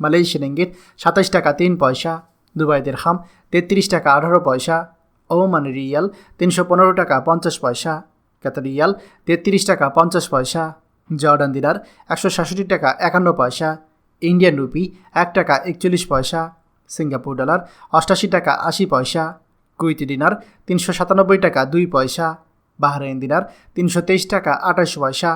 Malaysian ইঙ্গিত সাতাশ টাকা তিন পয়সা দুবাই দেড়হাম তেত্রিশ টাকা আঠারো পয়সা ওমান রিয়াল তিনশো পনেরো টাকা পঞ্চাশ পয়সা, কাতার তেত্রিশ টাকা পঞ্চাশ পয়সা, জর্ডান দিনার একশো সাতষট্টি টাকা একান্ন পয়সা, ইন্ডিয়ান রুপি এক টাকা একচল্লিশ পয়সা, সিঙ্গাপুর ডলার অষ্টাশি টাকা আশি পয়সা কুইতি দিনার তিনশো সাতানব্বই টাকা দুই পয়সা, বাহরাইন দিনার তিনশো তেইশ টাকা আঠাশ পয়সা,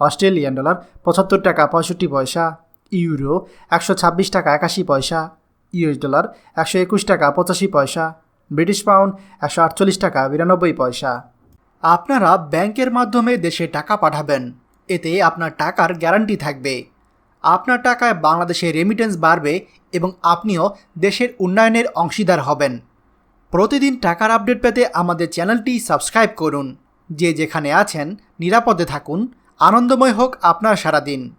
অস্ট্রেলিয়ান ডলার পঁচাত্তর টাকা পঁয়ষট্টি পয়সা ইউরো, একশো ছাব্বিশ টাকা একাশি পয়সা, ইউএস ডলার, একশো একুশ টাকা পঁচাশি পয়সা, ব্রিটিশ পাউন্ড, একশো আটচল্লিশ টাকা বিরানব্বই পয়সা। আপনারা ব্যাংকের মাধ্যমে দেশে টাকা পাঠাবেন, এতে আপনার টাকার গ্যারান্টি থাকবে। আপনার টাকায় বাংলাদেশে রেমিটেন্স বাড়বে এবং আপনিও দেশের উন্নয়নের অংশীদার হবেন। প্রতিদিন টাকার আপডেট পেতে আমাদের চ্যানেলটি সাবস্ক্রাইব করুন। যে যেখানে আছেন, নিরাপদে থাকুন। আনন্দময় হোক আপনার সারাদিন।